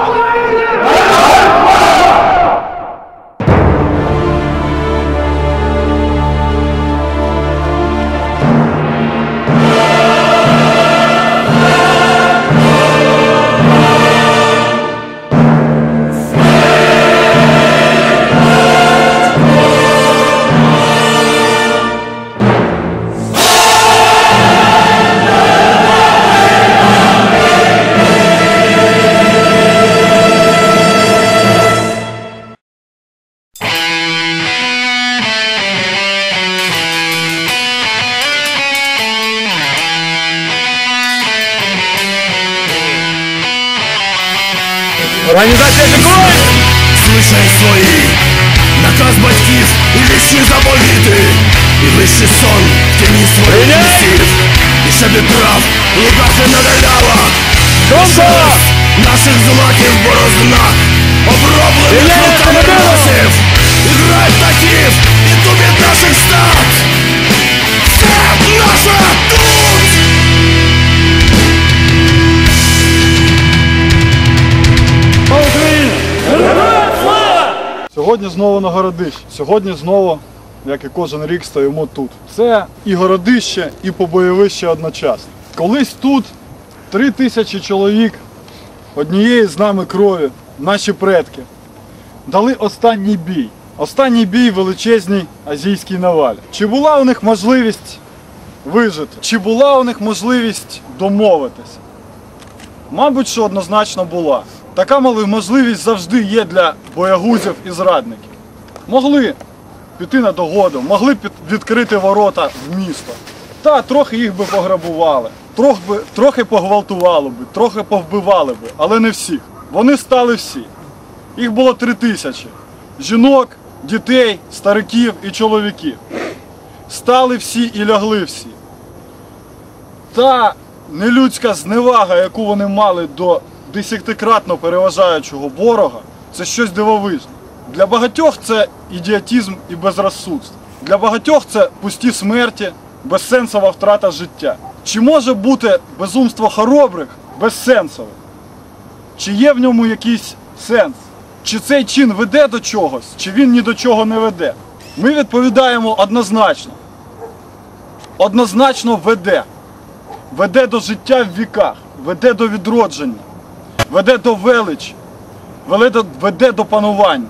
Oh, my God. Організація Миколаїв! Слышай свої наказ батьків і вічні заповіти І вищий сон в тіні своїх Прийняти! лісів І щоб від прав луках не надаляла Томко! Наших злаків борозна Оброблених Прийняти, руками Командиру! масів І грай птахів і тубіт наших стад Сьогодні знову на городищі. Сьогодні знову, як і кожен рік, стоїмо тут. Це і городище, і побойовище одночасно. Колись тут три тисячі чоловік однієї з нами крові, наші предки, дали останній бій. Останній бій величезній азійській навалі. Чи була у них можливість вижити? Чи була у них можливість домовитися? Мабуть, що однозначно була. Така можливість завжди є для боягузів і зрадників. Могли піти на догоду, могли відкрити ворота в місто. Та трохи їх би пограбували, трохи, би, трохи погвалтували би, трохи повбивали би, але не всіх. Вони стали всі. Їх було три тисячі. Жінок, дітей, стариків і чоловіків. Стали всі і лягли всі та нелюдська зневага, яку вони мали до десятикратно переважаючого ворога, це щось дивовижне. Для багатьох це ідіотизм і безрозсудство. Для багатьох це пусті смерті, безсенсова втрата життя. Чи може бути безумство хоробрих безсенсовим? Чи є в ньому якийсь сенс? Чи цей чин веде до чогось, чи він ні до чого не веде? Ми відповідаємо однозначно. Однозначно веде веде до життя в віках, веде до відродження, веде до величі, веде до, панування.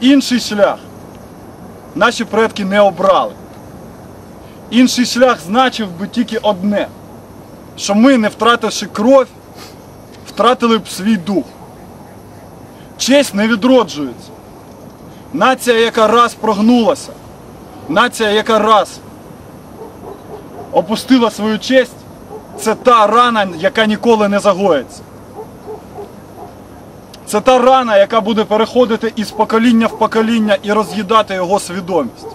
Інший шлях наші предки не обрали. Інший шлях значив би тільки одне, що ми, не втративши кров, втратили б свій дух. Честь не відроджується. Нація, яка раз прогнулася, нація, яка раз опустила свою честь, це та рана, яка ніколи не загоїться. Це та рана, яка буде переходити із покоління в покоління і роз'їдати його свідомість.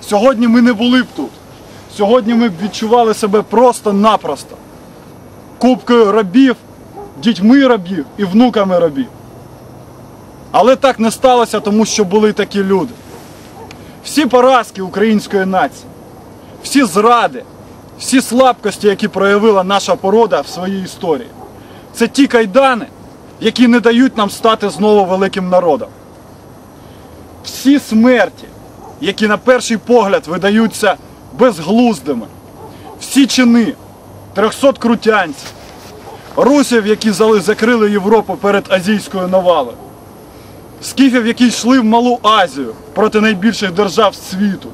Сьогодні ми не були б тут. Сьогодні ми б відчували себе просто-напросто. Кубкою рабів, дітьми рабів і внуками рабів. Але так не сталося, тому що були такі люди. Всі поразки української нації, всі зради, всі слабкості, які проявила наша порода в своїй історії. Це ті кайдани, які не дають нам стати знову великим народом. Всі смерті, які на перший погляд видаються безглуздими, всі чини, 300 крутянців, русів, які закрили Європу перед азійською навалою, скіфів, які йшли в Малу Азію проти найбільших держав світу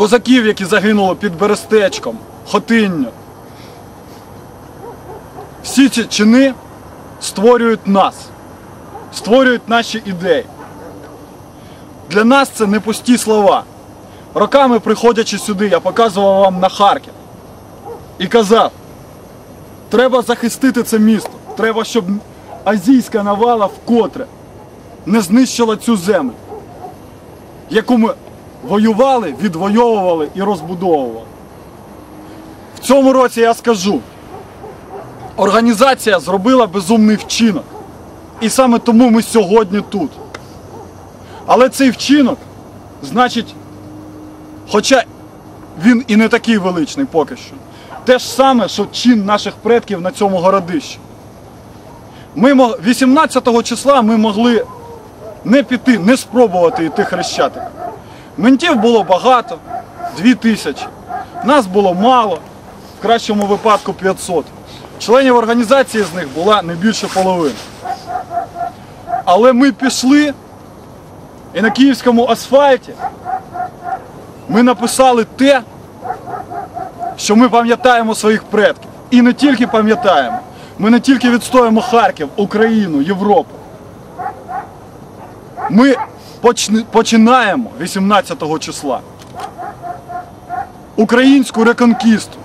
козаків, які загинули під Берестечком, Хотинню. Всі ці чини створюють нас, створюють наші ідеї. Для нас це не пусті слова. Роками приходячи сюди, я показував вам на Харків і казав, треба захистити це місто. Треба, щоб азійська навала вкотре не знищила цю землю, яку ми воювали, відвоювали і розбудовували. В цьому році я скажу, організація зробила безумний вчинок. І саме тому ми сьогодні тут. Але цей вчинок, значить, хоча він і не такий величний поки що, те ж саме, що чин наших предків на цьому городищі. Ми 18 числа ми могли не піти, не спробувати йти хрещатик. Ментів було багато, 2 тисячі. Нас було мало, в кращому випадку 500. Членів організації з них була не більше половини. Але ми пішли і на київському асфальті ми написали те, що ми пам'ятаємо своїх предків. І не тільки пам'ятаємо, ми не тільки відстоїмо Харків, Україну, Європу. Ми починаємо 18 числа українську реконкісту.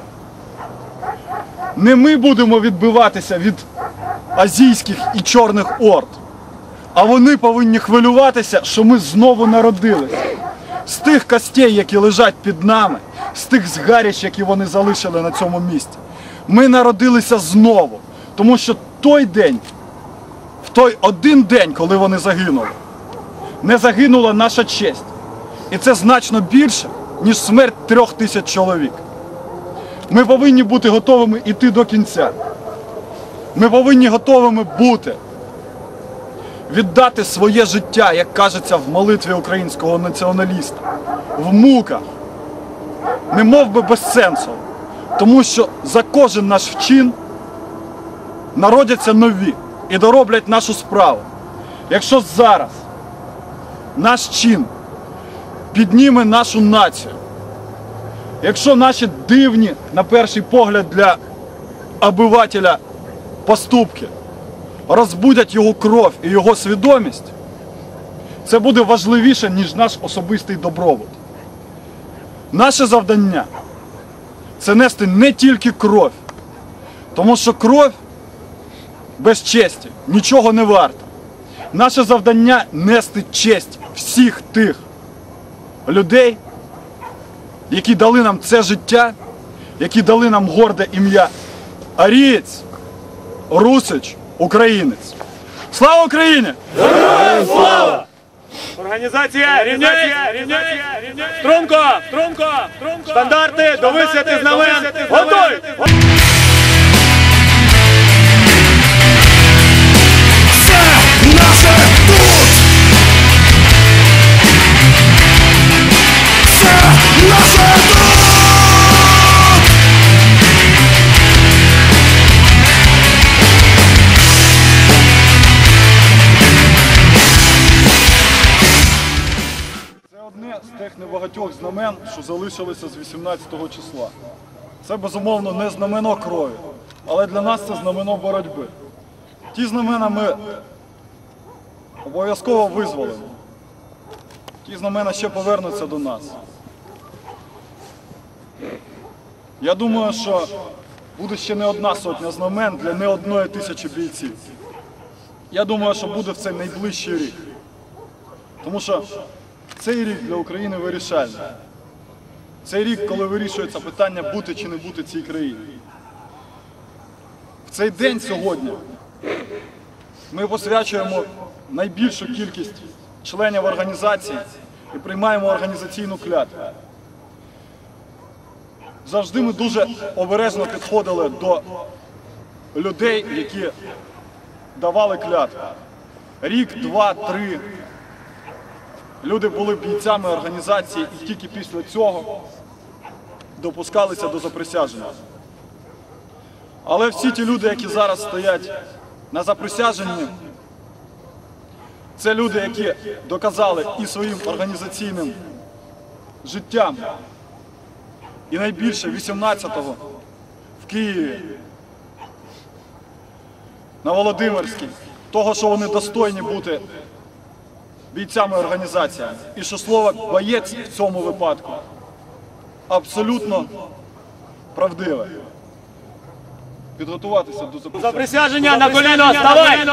Не ми будемо відбиватися від азійських і чорних орд, а вони повинні хвилюватися, що ми знову народилися. З тих костей, які лежать під нами, з тих згарищ, які вони залишили на цьому місці. Ми народилися знову, тому що той день, в той один день, коли вони загинули, не загинула наша честь. І це значно більше, ніж смерть трьох тисяч чоловік. Ми повинні бути готовими йти до кінця. Ми повинні готовими бути віддати своє життя, як кажеться в молитві українського націоналіста, в муках, не мов би без сенсу. Тому що за кожен наш вчин народяться нові і дороблять нашу справу. Якщо зараз наш чин підніме нашу націю, якщо наші дивні, на перший погляд для обивателя поступки розбудять його кров і його свідомість, це буде важливіше, ніж наш особистий добробут. Наше завдання це нести не тільки кров, тому що кров без честі нічого не варта. Наше завдання нести честь всіх тих людей, які дали нам це життя, які дали нам горде ім'я Арієць, Русич, Українець. Слава Україні! Організація рівняйся, рівняйся, струнко, струнко, струнко. Стандарти до висвяти знамен. Готові! Тих небагатьох знамен, що залишилися з 18 числа. Це безумовно не знамено крові, але для нас це знамено боротьби. Ті знамена ми обов'язково визволимо. Ті знамена ще повернуться до нас. Я думаю, що буде ще не одна сотня знамен для не одної тисячі бійців. Я думаю, що буде в цей найближчий рік. Тому що цей рік для України вирішальний. Цей рік, коли вирішується питання бути чи не бути цій країні. В цей день сьогодні ми посвячуємо найбільшу кількість членів організації і приймаємо організаційну клятву. Завжди ми дуже обережно підходили до людей, які давали клятву. Рік, два, три. Люди були бійцями організації і тільки після цього допускалися до заприсяження. Але всі ті люди, які зараз стоять на заприсяженні, це люди, які доказали і своїм організаційним життям, і найбільше 18-го в Києві, на Володимирській, того, що вони достойні бути бійцями організації. І що слово боєць в цьому випадку абсолютно правдиве. Підготуватися до записання. Заприсяження на коліно, ставай!